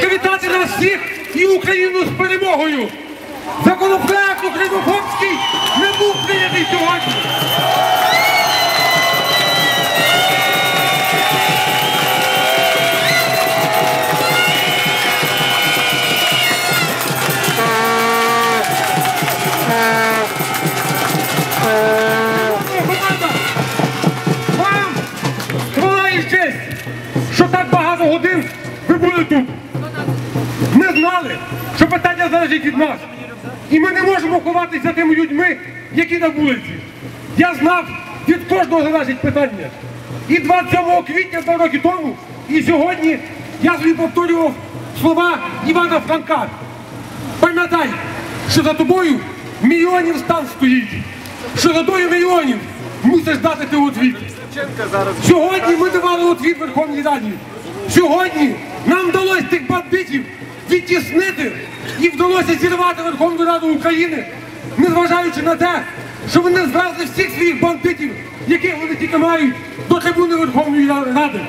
привітати нас всіх і Україну з перемогою. Законопроект українофобський не був прийнятий сьогодні. Вам хвала і честь, що так багато годин ви були тут. Питання залежить від нас. І ми не можемо ховатися за тими людьми, які на вулиці. Я знав, від кожного залежить питання. І 27 квітня два роки тому, і сьогодні я собі повторював слова Івана Франка. Пам'ятай, що за тобою мільйонів стан стоїть, що за тобою мільйонів мусиш дати ти відповідь. Сьогодні ми давали отвіт Верховній Раді. Сьогодні нам вдалося тих бандитів відтіснити і вдалося зірвати Верховну Раду України, незважаючи на те, що вони звезли всіх своїх бандитів, яких вони тільки мають до трибуни Верховної Ради.